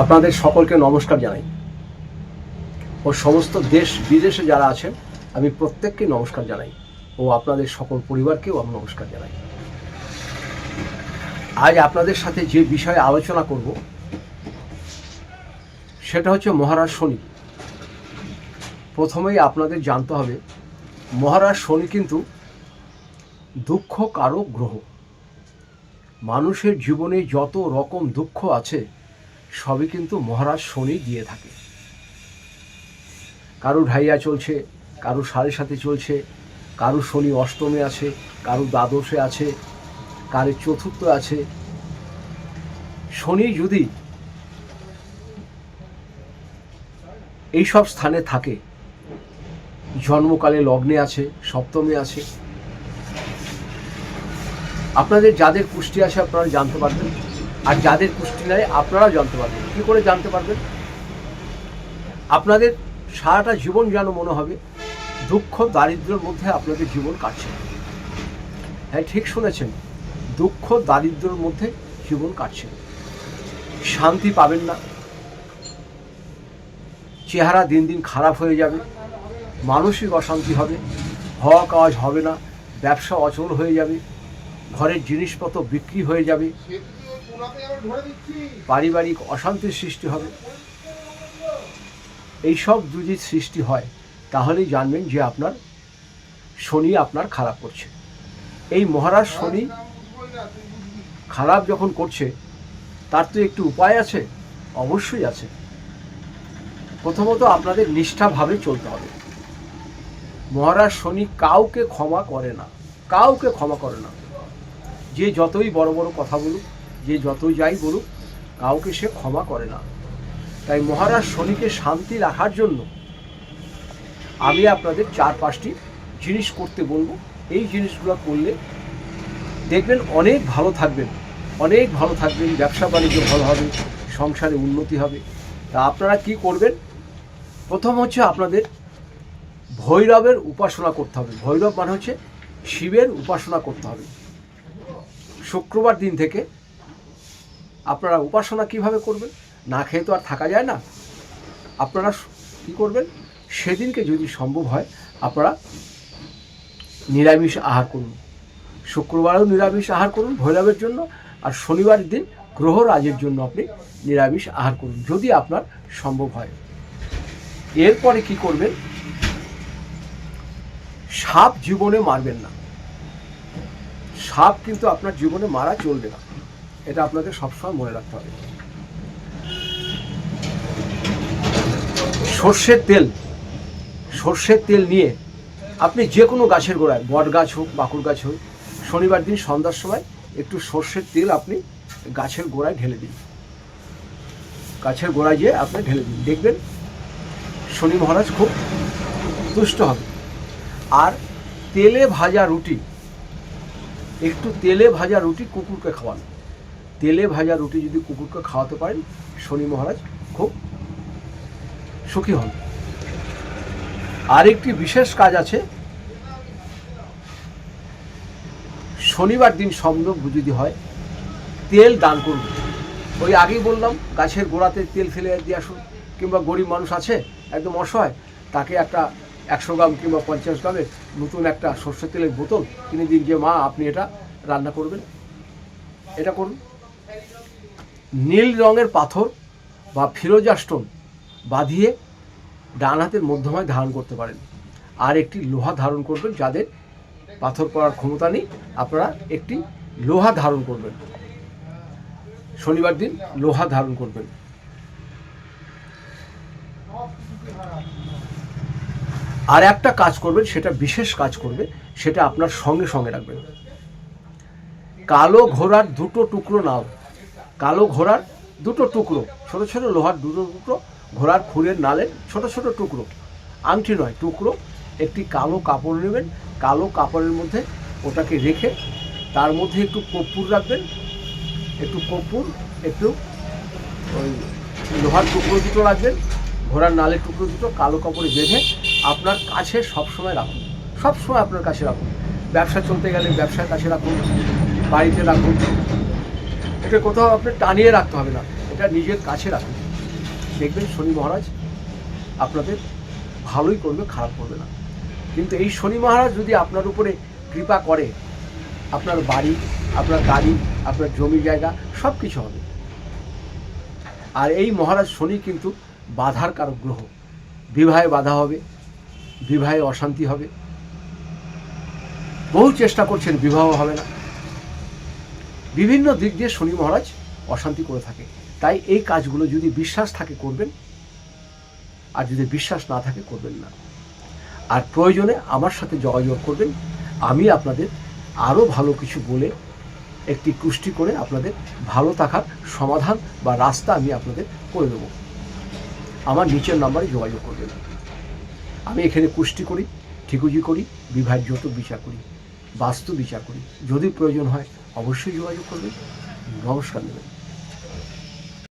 আপনাদের সকলকে নমস্কার জানাই। ও সমস্ত দেশ বিদেশে যারা আছেন, আমি প্রত্যেককে নমস্কার জানাই। ও আপনাদের সকল পরিবারকেও আমি নমস্কার জানাই। আজ আপনাদের সাথে যে বিষয়ে আলোচনা করব, সেটা হচ্ছে মহারাজ শনি। প্রথমেই আপনাদের জানতে হবে, মহারাজ শনি কিন্তু দুঃখ কারক গ্রহ। মানুষের জীবনে যত রকম দুঃখ আছে সবই কিন্তু মহারাজ শনি দিয়ে থাকে। কারও ঢাইয়া চলছে, কারও সাড়ে সাথে চলছে, কারও শনি অষ্টমে আছে, কারও দ্বাদশে আছে, কারও চতুর্থ আছে। শনি যদি এইসব স্থানে থাকে, জন্মকালে লগ্নে আছে, সপ্তমে আছে। আপনাদের যাদের পুষ্টি আছে, আপনারা জানতে পারবেন। আর যাদের পুষ্টি নাই আপনারা জানতে পারবেন। কী করে জানতে পারবেন? আপনাদের সারাটা জীবন যেন মনে হবে, দুঃখ, দারিদ্র্যের মধ্যে আপনাদের জীবন কাটছে। হ্যাঁ ঠিক শুনেছেন। দুঃখ, দারিদ্র্যের মধ্যে জীবন কাটছে। শান্তি পাবেন না। চেহারা দিন দিন খারাপ হয়ে যাবে। মানসিক অশান্তি হবে। হওয়া কাজ হবে না। ব্যবসা অচল হয়ে যাবে। ঘরের জিনিসপত্র বিক্রি হয়ে যাবে। পারিবারিক অশান্তির সৃষ্টি হবে। এইসব যদি সৃষ্টি হয় তাহলেই জানবেন যে আপনার শনি আপনার খারাপ করছে। এই মহারাজ শনি খারাপ যখন করছে তার তো একটু উপায় আছে অবশ্যই আছে। প্রথমত আপনাদের নিষ্ঠাভাবে চলতে হবে। মহারাজ শনি কাউকে ক্ষমা করে না কাউকে ক্ষমা করে না। যে যতই বড় বড় কথা বলুক যে যতই যাই বলুক, কাউকে সে ক্ষমা করে না। তাই মহারাজ শনিকে শান্তি রাখার জন্য আমি আপনাদের চার পাঁচটি জিনিস করতে বলব। এই জিনিসগুলো করলে দেখবেন অনেক ভালো থাকবেন, অনেক ভালো থাকবেন, ব্যবসা বাণিজ্য ভালো হবে, সংসারে উন্নতি হবে। তা আপনারা কি করবেন? প্রথম হচ্ছে আপনাদের ভৈরবের উপাসনা করতে হবে। ভৈরব মানে হচ্ছে শিবের উপাসনা করতে হবে। শুক্রবার দিন থেকে আপনারা উপাসনা কীভাবে করবেন? না খেয়ে তো আর থাকা যায় না। আপনারা কি করবেন? সেদিনকে যদি সম্ভব হয়, আপনারা নিরামিষ আহার করুন। শুক্রবারেও নিরামিষ আহার করুন ভৈরবের জন্য, আর শনিবার দিন গ্রহরাজের জন্য আপনি নিরামিষ আহার করুন, যদি আপনার সম্ভব হয়। এরপরে কি করবেন? সাপ জীবনে মারবেন না। সাপ কিন্তু আপনার জীবনে মারা চলবে না। এটা আপনাকে সবসময় মনে রাখতে হবে। সর্ষের তেল সর্ষের তেল নিয়ে আপনি যে কোনো গাছের গোড়ায়, বট গাছ হোক, বাকুর গাছ হোক, শনিবার দিন সন্ধ্যার সময় একটু সর্ষের তেল আপনি গাছের গোড়ায় ঢেলে দিন। গাছের গোড়ায় যেয়ে আপনি ঢেলে দিন। দেখবেন শনি মহারাজ খুব তুষ্ট হবে। আর তেলে ভাজা রুটি, একটু তেলে ভাজা রুটি কুকুরকে খাওয়ান। তেলে ভাজা রুটি যদি কুকুরকে খাওয়াতে পারেন, শনি মহারাজ খুব সুখী হন। আরেকটি বিশেষ কাজ আছে। শনিবার দিন সম্ভব যদি হয়, তেল দান করুন। ওই আগেই বললাম, গাছের গোড়াতে তেল ফেলে দিয়ে আসুন। কিংবা গরিব মানুষ আছে, একদম অসহায়, তাকে একটা একশো গ্রাম কিংবা পঞ্চাশ গ্রামের নতুন একটা সর্ষের তেলের বোতল কিনে দিন যে মা, আপনি এটা রান্না করবেন? এটা করুন। নীল রঙের পাথর বা ফিরোজা স্টোন বাঁধিয়ে ডান হাতের মধ্যমায় ধারণ করতে পারেন। আর একটি লোহা ধারণ করবেন যাদের পাথর করার ক্ষমতা নেই, আপনারা একটি লোহা ধারণ করবেন। শনিবার দিন লোহা ধারণ করবেন। আর একটা কাজ করবেন, সেটা বিশেষ কাজ করবে, সেটা আপনার সঙ্গে সঙ্গে রাখবেন। কালো ঘোড়ার দুটো টুকরো নাও। কালো ঘোড়ার দুটো টুকরো, ছোট ছোট লোহার দুটো টুকরো, ঘোড়ার খুরের নালের ছোট ছোট টুকরো। আংটি নয়, টুকরো। একটি কালো কাপড় নেবেন, কালো কাপড়ের মধ্যে ওটাকে রেখে তার মধ্যে একটু কর্পূর রাখবেন। একটু কর্পূর, একটু ওই লোহার টুকরো দুটো রাখবেন, ঘোড়ার নালের টুকরো দুটো কালো কাপড়ে বেঁধে আপনার কাছে সবসময় রাখুন। সবসময় আপনার কাছে রাখুন। ব্যবসা চলতে গেলে ব্যবসার কাছে রাখুন, বাড়িতে রাখুন। এটা কোথাও আপনি টানিয়ে রাখতে হবে না। এটা নিজের কাছে রাখুন। দেখবেন শনি মহারাজ আপনাদের ভালোই করবে, খারাপ করবে না। কিন্তু এই শনি মহারাজ যদি আপনার উপরে কৃপা করে, আপনার বাড়ি, আপনার গাড়ি, আপনার জমি জায়গা সব কিছু হবে। আর এই মহারাজ শনি কিন্তু বাধার কারক গ্রহ। বিবাহে বাধা হবে, বিবাহে অশান্তি হবে। বহু চেষ্টা করছেন, বিবাহ হবে না। বিভিন্ন দিক দিয়ে শনি মহারাজ অশান্তি করে থাকে। তাই এই কাজগুলো যদি বিশ্বাস থাকে করবেন, আর যদি বিশ্বাস না থাকে করবেন না। আর প্রয়োজনে আমার সাথে যোগাযোগ করবেন। আমি আপনাদের আরও ভালো কিছু বলে, একটি কুষ্টি করে আপনাদের ভালো থাকার সমাধান বা রাস্তা আমি আপনাদের করে দেবো। আমার নিচের নাম্বারে যোগাযোগ করবেন। আমি এখানে কুষ্টি করি ঠিকুজি করি বিবাহের যৌতুক বিচার করি, বাস্তু বিচার করি। যদি প্রয়োজন হয় অবশ্যই যোগাযোগ করবে নমস্কার। নেবেন